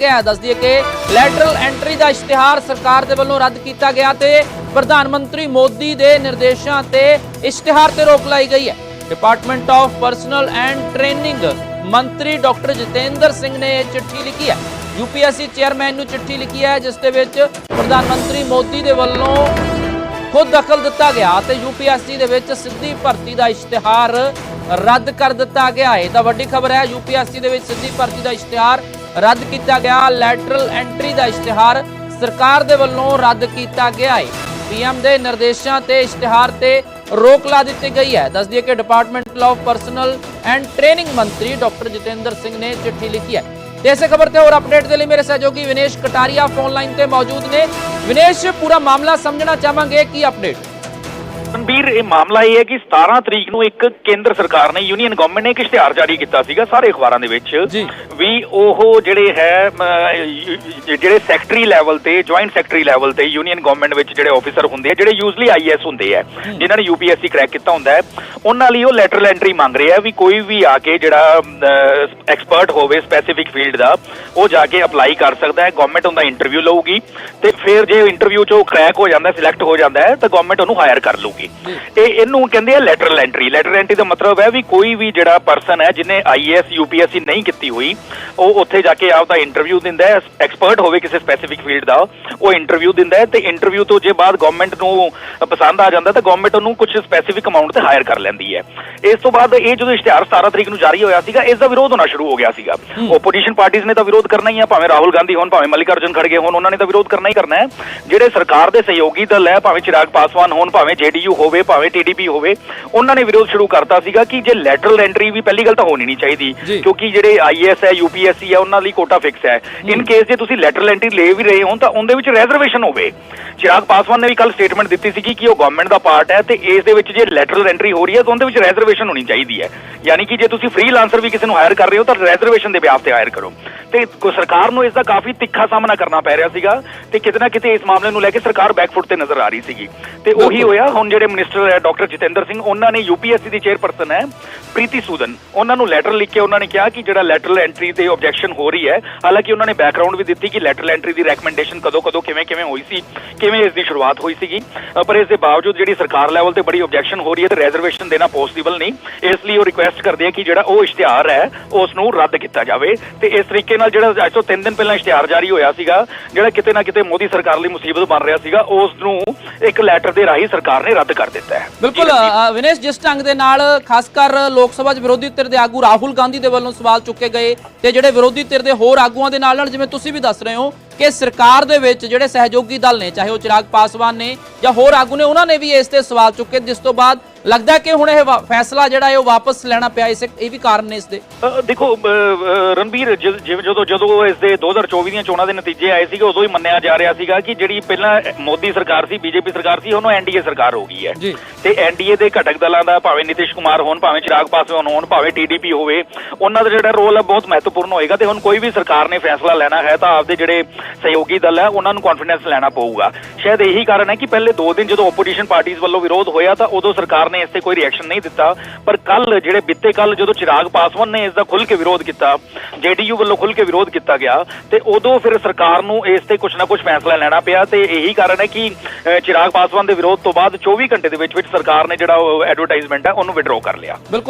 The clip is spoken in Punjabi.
ਗਿਆ। ਦੱਸ ਦਈਏ ਕਿ ਲੈਟਰਲ ਐਂਟਰੀ ਦਾ ਇਸ਼ਤਿਹਾਰ ਸਰਕਾਰ ਦੇ ਵੱਲੋਂ ਰੱਦ ਕੀਤਾ ਗਿਆ ਤੇ ਪ੍ਰਧਾਨ ਮੰਤਰੀ ਮੋਦੀ ਦੇ ਨਿਰਦੇਸ਼ਾਂ ਤੇ ਇਸ਼ਤਿਹਾਰ ਤੇ ਰੋਕ ਲਾਈ ਗਈ ਹੈ। Department of personnel and training ਮੰਤਰੀ ਡਾਕਟਰ ਜਤਿੰਦਰ ਸਿੰਘ ਨੇ ਚਿੱਠੀ ਲਿਖੀ ਹੈ। ਯੂਪੀਐਸਸੀ ਚੇਅਰਮੈਨ ਨੂੰ ਚਿੱਠੀ ਲਿਖੀ ਹੈ, ਜਿਸ ਦੇ ਵਿੱਚ ਪ੍ਰਧਾਨ ਮੰਤਰੀ ਮੋਦੀ ਦੇ ਵੱਲੋਂ ਖੁਦ ਦਖਲ ਦਿੱਤਾ ਗਿਆ ਤੇ ਯੂਪੀਐਸਸੀ ਦੇ ਵਿੱਚ ਸਿੱਧੀ ਭਰਤੀ ਦਾ ਇਸ਼ਤਿਹਾਰ ਰੱਦ ਕਰ ਦਿੱਤਾ ਗਿਆ। ਹੈ ਤਾਂ ਵੱਡੀ ਖਬਰ ਹੈ, ਯੂਪੀਐਸਸੀ ਦੇ ਵਿੱਚ ਸਿੱਧੀ ਭਰਤੀ ਦਾ ਇਸ਼ਤਿਹਾਰ ਰੱਦ ਕੀਤਾ ਗਿਆ। ਲੈਟਰਲ ਐਂਟਰੀ ਦਾ ਇਸ਼ਤਿਹਾਰ ਸਰਕਾਰ ਦੇ ਵੱਲੋਂ ਰੱਦ ਕੀਤਾ ਗਿਆ ਹੈ ਪੀਐਮ ਦੇ ਨਿਰਦੇਸ਼ਾਂ ਤੇ ਇਸ਼ਤਿਹਾਰ ਤੇ ਰੋਕ ਲਾ ਦਿੱਤੀ ਗਈ ਹੈ। ਦੱਸ ਦਈਏ ਕਿ department of personnel and training ਮੰਤਰੀ ਡਾਕਟਰ ਜਤਿੰਦਰ ਸਿੰਘ ਨੇ ਚਿੱਠੀ ਲਿਖੀ ਹੈ। ਤੇ ਇਸੇ ਖਬਰ ਤੇ ਹੋਰ ਅਪਡੇਟ ਦੇ ਲਈ ਮੇਰੇ ਸਹਿਯੋਗੀ ਵਿਨੇਸ਼ ਕਟਾਰੀਆ ਫੋਨ ਲਾਈਨ ਤੇ ਮੌਜੂਦ ਨੇ। ਵਿਨੇਸ਼, ਪੂਰਾ ਮਾਮਲਾ ਸਮਝਣਾ ਚਾਹਾਂਗੇ। ਕੀ ਅਪਡੇਟ ਰਣਬੀਰ ਇਹ ਮਾਮਲਾ ਇਹ ਹੈ ਕਿ 17 ਤਰੀਕ ਨੂੰ ਇੱਕ ਕੇਂਦਰ ਸਰਕਾਰ ਨੇ ਯੂਨੀਅਨ ਗਵਰਨਮੈਂਟ ਨੇ ਇੱਕ ਇਸ਼ਤਿਹਾਰ ਜਾਰੀ ਕੀਤਾ ਸੀਗਾ ਸਾਰੇ ਅਖਬਾਰਾਂ ਦੇ ਵਿੱਚ। ਵੀ ਉਹ ਜਿਹੜੇ ਹੈ ਜਿਹੜੇ ਸੈਕਟਰੀ ਲੈਵਲ ਤੇ ਜੁਆਇੰਟ ਸੈਕਟਰੀ ਲੈਵਲ ਤੇ ਯੂਨੀਅਨ ਗਵਰਨਮੈਂਟ ਵਿੱਚ ਜਿਹੜੇ ਆਫੀਸਰ ਹੁੰਦੇ ਆ ਜਿਹੜੇ ਯੂਜ਼ਲੀ ਆਈਐਸ ਹੁੰਦੇ ਆ ਜਿਨ੍ਹਾਂ ਨੇ ਯੂਪੀਐਸਸੀ ਕ੍ਰੈਕ ਕੀਤਾ ਹੁੰਦਾ ਹੈ ਉਹਨਾਂ ਲਈ ਉਹ ਲੈਟਰਲ ਐਂਟਰੀ ਮੰਗ ਰਹੇ ਆ ਵੀ ਕੋਈ ਵੀ ਆ ਕੇ ਜਿਹੜਾ ਐਕਸਪਰਟ ਹੋਵੇ ਸਪੈਸੀਫਿਕ ਫੀਲਡ ਦਾ ਉਹ ਜਾ ਕੇ ਅਪਲਾਈ ਕਰ ਸਕਦਾ ਹੈ ਗਵਰਨਮੈਂਟ ਉਹਦਾ ਇੰਟਰਵਿਊ ਲਊਗੀ ਤੇ ਫਿਰ ਜੇ ਇੰਟਰਵਿਊ ਚੋਂ ਕ੍ਰੈਕ ਹੋ ਜਾਂਦਾ ਸਿਲੈਕਟ ਹੋ ਜਾਂਦਾ ਹੈ ਤਾਂ ਗਵਰਨਮੈਂਟ ਉਹਨੂੰ ਹਾਇਰ ਕਰ ਲੂਗੀ ਇਹ ਇਹਨੂੰ ਕਹਿੰਦੇ ਆ ਲੈਟਰਲ ਐਂਟਰੀ ਲੈਟਰਲ ਐਂਟਰੀ ਦਾ ਮਤਲਬ ਹੈ ਵੀ ਕੋਈ ਵੀ ਜਿਹੜਾ ਪਰਸਨ ਹੈ ਜਿਹਨੇ ਆਈਏਐਸ ਯੂਪੀਐਸਸੀ ਨਹੀਂ ਕੀਤੀ ਹੋਈ ਉਹ ਉੱਥੇ ਜਾ ਕੇ ਆਪਦਾ ਇੰਟਰਵਿਊ ਦਿੰਦਾ ਹੈ ਐਕਸਪਰਟ ਹੋਵੇ ਕਿਸੇ ਸਪੈਸੀਫਿਕ ਫੀਲਡ ਦਾ ਉਹ ਇੰਟਰਵਿਊ ਦਿੰਦਾ ਹੈ ਤੇ ਇੰਟਰਵਿਊ ਤੋਂ ਜੇ ਬਾਅਦ ਗਵਰਨਮੈਂਟ ਨੂੰ ਪਸੰਦ ਆ ਜਾਂਦਾ ਤਾਂ ਗਵਰਨਮੈਂਟ ਉਹਨੂੰ ਕੁਝ ਸਪੈਸੀਫਿਕ ਅਮਾਉਂਟ ਤੇ ਹਾਇਰ ਕਰ ਲੈਂਦੀ ਹੈ। ਇਸ ਤੋਂ ਬਾਅਦ ਇਹ ਜਦੋਂ ਇਸ਼ਤਿਹਾਰ 17 ਤਰੀਕ ਨੂੰ ਜਾਰੀ ਹੋਇਆ ਸੀਗਾ ਇਸ ਦਾ ਵਿਰੋਧ ਹੋਣਾ ਸ਼ੁਰੂ ਹੋ ਗਿਆ ਸੀਗਾ। ਓਪੋਜੀਸ਼ਨ ਪਾਰਟੀਆਂ ਨੇ ਤਾਂ ਵਿਰੋਧ ਕਰਨਾ ਹੀ ਹੈ ਭਾਵੇਂ ਰਾਹੁਲ ਗਾਂਧੀ ਹੋਣ ਭਾਵੇਂ ਮੱਲਿਕਾਰਜੁਨ ਖੜਗੇ ਹੋਣ ਉਹਨਾਂ ਨੇ ਤਾਂ ਵਿਰੋਧ ਕਰਨਾ ਹੀ ਕਰਨਾ ਹੈ। ਜਿਹੜੇ ਸਰਕਾਰ ਦੇ ਸਹਿਯੋਗੀ ਦਲ ਹੈ ਭਾਵੇਂ ਚਿਰਾਗ ਪਾਸਵਾਨ ਹੋਣ ਭਾਵੇਂ ਜੇਡੀਯੂ ਹੋਵੇ ਭਾਵੇਂ ਟੀਡੀਪੀ ਹੋਵੇ ਉਹਨਾਂ ਨੇ ਵਿਰੋਧ ਸ਼ੁਰੂ ਕਰਤਾ ਸੀਗਾ ਕਿ ਜੇ ਲੈਟਰਲ ਐਂਟਰੀ ਵੀ ਪਹਿਲੀ ਗੱਲ ਤਾਂ ਹੋਣੀ ਨਹੀਂ ਚਾਹੀਦੀ। ਕਿਉਂਕਿ ਜਿਹੜੇ ਆਈਐਸ ਹੈ ਯੂਪੀਐਸਸੀ ਹੈ ਉਹਨਾਂ ਲਈ ਕੋਟਾ ਫਿਕਸ ਹੈ। ਇਨ ਕੇਸ ਜੇ ਤੁਸੀਂ ਲੈਟਰਲ ਐਂਟਰੀ ਲੈ ਵੀ ਰਹੇ ਹੋ ਤਾਂ ਉਹਦੇ ਵਿੱਚ ਰਿਜ਼ਰਵੇਸ਼ਨ ਹੋਵੇ। ਚਿਰਾਗ ਪਾਸਵਾਨ ਨੇ ਵੀ ਕੱਲ ਸਟੇਟਮੈਂਟ ਦਿੱਤੀ ਸੀਗੀ ਕਿ ਉਹ ਗਵਰਨਮੈਂਟ ਦਾ ਪਾਰਟ ਹੈ ਤੇ ਇਸ ਦੇ ਵਿੱਚ ਜੇ ਲੈਟਰਲ ਐਂਟਰੀ ਹੋ ਰਹੀ ਹੈ ਤਾਂ ਉਹਦੇ ਵਿੱਚ ਰਿਜ਼ਰਵੇਸ਼ਨ ਹੋਣੀ ਚਾਹੀਦੀ ਹੈ। ਯਾਨੀ ਕਿ ਜੇ ਤੁਸੀਂ ਫ੍ਰੀਲਾਂਸਰ ਵੀ ਕਿਸੇ ਨੂੰ ਹਾਇਰ ਕਰ ਰਹੇ ਹੋ ਤਾਂ ਰਿਜ਼ਰਵੇਸ਼ਨ ਦੇ ਬਿਆਸ ਤੇ ਹਾਇਰ ਕਰੋ। ਤੇ ਸਰਕਾਰ ਨੂੰ ਇਸ ਦਾ ਕਾਫੀ ਤਿੱਖਾ ਸਾਹਮਣਾ ਕਰਨਾ ਪੈ ਰਿਹਾ ਸੀਗਾ ਤੇ ਕਿਤੇ ਨਾ ਕਿਤੇ ਇਸ ਮਾਮਲੇ ਨੂੰ ਲੈ ਕੇ ਸਰਕਾਰ ਬੈਕਫੁੱਟ ਤੇ ਨਜ਼ਰ ਆ ਰਹੀ ਸੀਗੀ। ਤੇ ਉਹੀ। ਹੋਇਆ ਹੁਣ ਜਿਹੜੇ ਮਿਨਿਸਟਰ ਹੈ ਡਾਕਟਰ ਜਤਿੰਦਰ ਸਿੰਘ ਉਹਨਾਂ ਨੇ ਯੂਪੀਐਸਸੀ ਦੀ ਚੇਅਰਪਰਸਨ ਹੈ ਪ੍ਰੀਤੀ ਸੂਦਨ। ਉਹਨਾਂ ਨੂੰ ਲੈਟਰ ਲਿਖ ਕੇ ਉਹਨਾਂ ਨੇ ਕਿਹਾ ਕਿ ਜਿਹੜਾ ਲੈਟਰਲ ਐਂਟਰੀ ਤੇ ਆਬਜੈਕਸ਼ਨ ਹੋ ਰਹੀ ਹੈ ਹਾਲਾਂਕਿ ਉਹਨਾਂ ਨੇ ਬੈਕਗ੍ਰਾਉਂਡ ਵੀ ਦਿੱਤੀ ਕਿ ਲੈਟਰਲ ਐਂਟਰੀ ਦੀ ਰეკਮੈਂਡੇਸ਼ਨ ਕਦੋਂ ਕਦੋਂ ਕਿਵੇਂ ਕਿਵੇਂ ਹੋਈ ਸੀ ਕਿਵੇਂ ਇਸ ਦੀ ਸ਼ੁਰੂਆਤ ਹੋਈ ਸੀਗੀ। ਪਰ ਇਸ ਦੇ ਬਾਵਜੂਦ ਜਿਹੜੀ ਸਰਕਾਰ ਲੈਵਲ ਤੇ ਬੜੀ ਆਬਜੈਕਸ਼ਨ ਹੋ ਰਹੀ ਹੈ ਤੇ ਰੈਜ਼ਰਵੇਸ਼ਨ ਦੇਣਾ ਪੋਸੀਬਲ ਨਹੀਂ। ਇਸ ਲਈ ਉਹ ਰਿਕੁਐਸਟ ਕਰਦੇ ਆ ਕਿ ਜਿਹੜਾ ਉਹ ਇਸ਼ਤਿਹਾਰ ਹੈ ਉਸ ਨੂੰ ਰੱਦ ਕੀਤਾ ਜਾਵੇ। ਤੇ ਇਸ ਤਰੀਕੇ ਨਾਲ ਜਿਹੜਾ ਅੱਜ ਤੋਂ 3 ਦਿਨ ਪਹਿਲਾਂ ਇਸ਼ਤਿਹਾਰ ਜਾਰੀ ਹੋਇਆ ਸੀਗਾ ਜਿਹੜਾ ਕਿਤੇ ਨਾ ਕਿਤੇ ਮੋਦੀ ਸਰਕਾਰ ਲਈ ਮੁਸੀਬਤ ਬਣ ਰਿਹਾ ਸੀਗਾ ਉਸ ਨੂੰ ਇੱਕ ਲੈਟਰ ਦੇ ਰਾਹੀਂ ਸਰਕਾਰ ਨੇ ਰੱਦ ਕਰ ਦਿੱਤਾ ਹੈ। ਬਿਲਕੁਲ ਵਿਨੇਸ਼ ਜਿਸ ਢੰਗ ਦੇ ਨਾਲ ਖਾਸ ਕਰ ਲੋਕ ਸਭਾ 'ਚ ਵਿਰੋਧੀ ਧਿਰ ਦੇ ਆਗੂ ਰਾਹੁਲ ਗਾਂਧੀ ਦੇ ਵੱਲੋਂ ਸਵਾਲ ਚੁੱਕੇ ਗਏ ਤੇ ਜਿਹੜੇ ਵਿਰੋਧੀ ਧਿਰ ਦੇ ਹੋਰ ਆਗੂਆਂ ਦੇ ਨਾਲ ਨਾਲ ਜਿਵੇਂ ਤੁਸੀਂ ਵੀ ਦੱਸ ਰਹੇ ਹੋ ਕਿ ਸਰਕਾਰ ਦੇ ਵਿੱਚ ਜਿਹੜੇ ਸਹਿਯੋਗੀ ਦਲ ਨੇ ਚਾਹੇ ਉਹ ਚਿਰਾਗ ਪਾਸਵਾਨ ਨੇ ਜਾਂ ਹੋਰ ਆਗੂ ਨੇ ਉਹਨਾਂ ਨੇ ਵੀ ਇਸ ਤੇ ਸਵਾਲ ਚੁੱਕੇ। ਜਿਸ ਤੋਂ ਬਾਅਦ ਲੱਗਦਾ ਕਿ ਹੁਣ ਇਹ ਫੈਸਲਾ ਜਿਹੜਾ ਹੈ ਉਹ ਵਾਪਸ ਲੈਣਾ ਪਿਆ ਇਸ ਇਹ ਵੀ ਕਾਰਨ ਨੇ ਇਸ ਦੇ। ਦੇਖੋ ਰਣਬੀਰ ਜਦੋਂ ਜਦੋਂ ਇਸ ਦੇ 2024 ਦੀਆਂ ਚੋਣਾਂ ਦੇ ਨਤੀਜੇ ਆਏ ਸੀਗੇ ਉਦੋਂ ਹੀ ਮੰਨਿਆ ਜਾ ਰਿਹਾ ਸੀਗਾ ਕਿ ਜਿਹੜੀ ਪਹਿਲਾਂ ਮੋਦੀ ਸਰਕਾਰ ਸੀ ਬੀਜੇਪੀ ਸਰਕਾਰ ਸੀ ਹੁਣ ਐਨਡੀਏ ਸਰਕਾਰ ਹੋ ਗਈ ਹੈ। ਤੇ ਐਨਡੀਏ ਦੇ ਘਟਕ ਦਲਾਂ ਦਾ ਭਾਵੇਂ ਨਿਤਿਸ਼ ਕੁਮਾਰ ਹੋਣ ਭਾਵੇਂ ਚਿਰਾਗ ਪਾਸਵਾਨ ਹੋਣ ਭਾਵੇਂ ਟੀਡੀਪੀ ਹੋਵੇ ਉਹਨਾਂ ਦਾ ਜਿਹੜਾ ਰੋਲ ਹੈ ਬਹੁਤ ਮਹੱਤਵਪੂਰਨ ਹੋਏਗਾ ਤੇ ਹੁਣ ਕੋਈ ਵੀ ਸਰਕਾਰ ਨੇ ਫੈਸਲਾ ਲੈਣਾ ਹੈ ਤਾਂ ਆਪਦੇ ਜਿਹੜੇ ਸਹਿਯੋਗੀ ਦਲ ਹੈ ਉਹਨਾਂ ਨੂੰ ਕੌਨਫੀਡੈਂਸ ਲੈਣਾ ਪਊਗਾ। ਸ਼ਾਇਦ ਇਹੀ ਕਾਰਨ ਹੈ ਕਿ ਪਹਿਲੇ 2 ਦਿਨ ਜਦੋਂ ਆਪੋਜੀਸ਼ਨ ਪਾਰਟੀਆਂ ਵੱਲੋਂ ਵਿਰੋਧ ਹੋਇਆ ਤਾਂ ਉਦੋਂ ਸਰਕਾਰ ਨੇ ਇਸ ਤੇ ਕੋਈ ਰਿਐਕਸ਼ਨ ਨਹੀਂ ਦਿੱਤਾ। ਪਰ ਕੱਲ ਜਿਹੜੇ ਬਿੱਤੇ ਕੱਲ ਜਦੋਂ ਚਿਰਾਗ ਪਾਸਵਾਨ ਨੇ ਇਸ ਦਾ ਖੁੱਲ ਕੇ ਵਿਰੋਧ ਕੀਤਾ, ਜੇਡੀਯੂ ਵੱਲੋਂ ਖੁੱਲ ਕੇ ਵਿਰੋਧ ਕੀਤਾ ਗਿਆ, ਤੇ ਉਦੋਂ ਫਿਰ ਸਰਕਾਰ ਨੂੰ ਇਸ ਤੇ ਕੁਝ ਨਾ ਕੁਝ ਫੈਸਲਾ ਲੈਣਾ ਪਿਆ ਤੇ ਇਹੀ ਕਾਰਨ ਹੈ ਕਿ ਚਿਰਾਗ ਪਾਸਵਾਨ ਦੇ ਵਿਰੋਧ ਤੋਂ ਬਾਅਦ 24 ਘੰਟੇ ਦੇ ਵਿੱਚ ਵਿੱਚ ਸਰਕਾਰ ਨੇ ਜਿਹੜਾ ਐਡਵਰਟਾਈਜ਼ਮੈਂਟ ਹੈ, ਉਹਨੂੰ ਵਿਡਰਾਅ ਕਰ ਲਿਆ। ਬਿਲਕੁਲ।